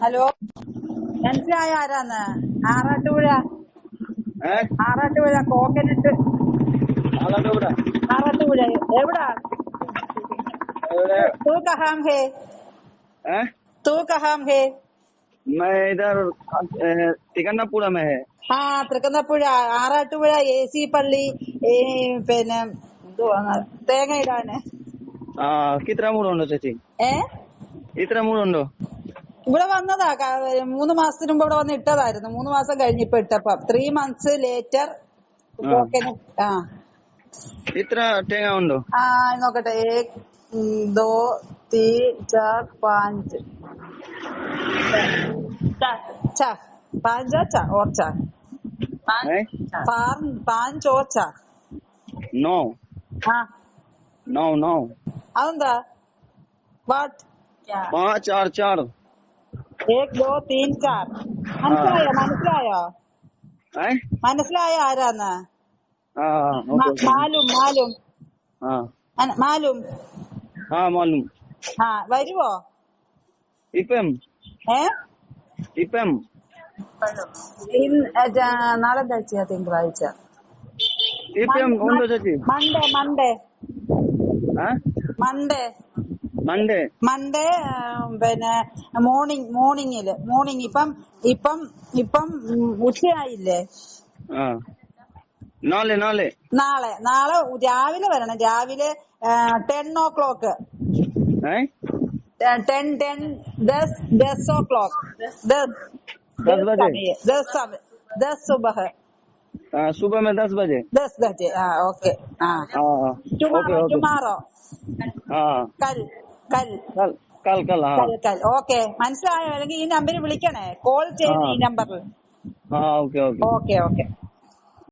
Hello മനസ്സിലായ ആരാന്ന് ആറാട്ടുപുഴ ഏ ആറാട്ടുപുഴ കോക്കനട്ട് ആളാണ്ട് ഇവിടെ ആറാട്ടുപുഴ എവിടാ ഇവിടെ तू कहाँ है ഏ तू कहाँ है मैं इधर ए, तिकन्नापुरा में है ആ തൃക്കുന്നപ്പുഴ ആറാട്ടുപുഴ എ സി പള്ളി ഈ പിന്നെ എന്തുവാ തേങ്ങ ഇടാന് ആ കിത്ര മൂടുണ്ടോ ചേച്ചി ഏ ഇത്ര മൂടുണ്ടോ ഇവിടെ വന്നതാ മൂന്ന് മാസത്തിന് മുമ്പ് ഇവിടെ വന്ന് ഇട്ടതായിരുന്നു. മൂന്ന് മാസം കഴിഞ്ഞ് ഇപ്പൊ ഇട്ടപ്പോ. ത്രീ മന്ത്സ് ലേറ്റർ ആ. ഇത്ര ആ നോക്കട്ടെ. ഏക് ദോ തീ പാഞ്ച്. അതെന്താ? വാട്ട്? പാഞ്ച് ചാർ. एक दो तीन चार മനസ്സിലായോ മനസ്സിലായോ ഏ മനസ്സിലായോ ആരാന്ന് ആ മ- ഓക്കെ മാലും മാലും ആ അന- മാലും ആ മാലും ആ വരുവോ ഇപ്പം ഏ ഇപ്പം ഇന്ന് ഏ, ജ- നാളെ എന്താഴ്ചയാ തിങ്കളാഴ്ച ഇപ്പം ഉണ്ടോ ചേച്ചി മൺഡേ മൺഡേ ആ മൺഡേ മൺഡേ മൺഡേ ആ, പിന്നെ മോർണിംഗ് മോർണിംഗില് മോർണിംഗ് ഇപ്പം ഇപ്പം ഇപ്പം ഉം, ഉച്ചയായില്ലേ ആ നാളെ നാളെ നാളെ നാളെ രാവിലെ വരണം രാവിലെ ടെൻ ഓ ക്ലോക്ക് ഏ टेन टेन दस दस ओ क्लॉक दस दस बजे? समय, दस समय दस सुबह आ, सुबह में दस बजे दस बजे हाँ ओके हाँ हाँ हाँ ओके टुमारो ओके टुमारो हाँ ഓക്കെ. മനസ്സിലായോ? അല്ലെങ്കിൽ ഈ നമ്പറിൽ വിളിക്കണേ. കോൾ ചെയ്യണേ ഈ നമ്പറിൽ ഓക്കെ ഓക്കെ.